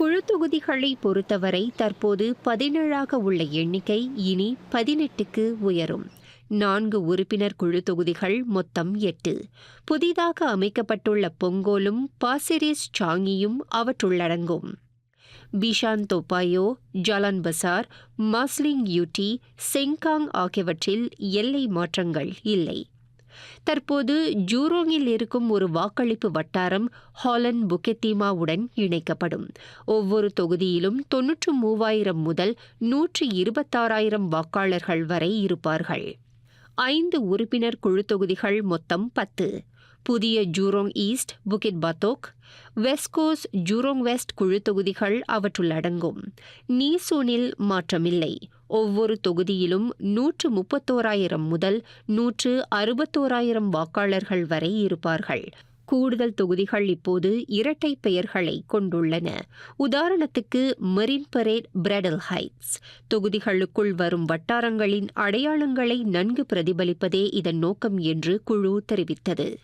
குழு தொகுதிகளை பொறுத்தவரை தற்போது பதினேழாக உள்ள எண்ணிக்கை இனி பதினெட்டுக்கு உயரும். நான்கு உறுப்பினர் குழு தொகுதிகள் மொத்தம் எட்டு. புதிதாக அமைக்கப்பட்டுள்ள பொங்கோலும் பாசிரிஸ் சாங்கியும் அவற்றுள்ளடங்கும். பிஷான் தோப்பாயோ ஜலான் பசார் மாஸ்லிங் யூட்டி செங்காங் ஆகியவற்றில் எல்லை மாற்றங்கள் இல்லை. தற்போது ஜூரோங்கில் இருக்கும் ஒரு வாக்களிப்பு வட்டாரம் ஹாலன் புக்கெத்தீமாவுடன் இணைக்கப்படும். ஒவ்வொரு தொகுதியிலும் தொன்னூற்று மூவாயிரம் முதல் நூற்றி இருபத்தாறாயிரம் வாக்காளர்கள் வரை இருப்பார்கள். ஐந்து உறுப்பினர் குழு தொகுதிகள் மொத்தம் பத்து. புதிய Jurong East Bukit Batok viscose Jurong West குழு தொகுதிகள் அவற்றுள் அடங்கும். நீசூனில் மாற்றமில்லை. ஒவ்வொரு தொகுதியிலும் நூற்று முப்பத்தோராயிரம் முதல் நூற்று அறுபத்தோராயிரம் வாக்காளர்கள் வரை இருப்பார்கள். கூடுதல் தொகுதிகள் இப்போது இரட்டை பெயர்களை கொண்டுள்ளன. உதாரணத்துக்கு மெரின் பரேட் பிரெடல் ஹைட்ஸ் தொகுதிகளுக்குள் வரும் வட்டாரங்களின் அடையாளங்களை நன்கு பிரதிபலிப்பதே இதன் நோக்கம் என்று குழு தெரிவித்தது.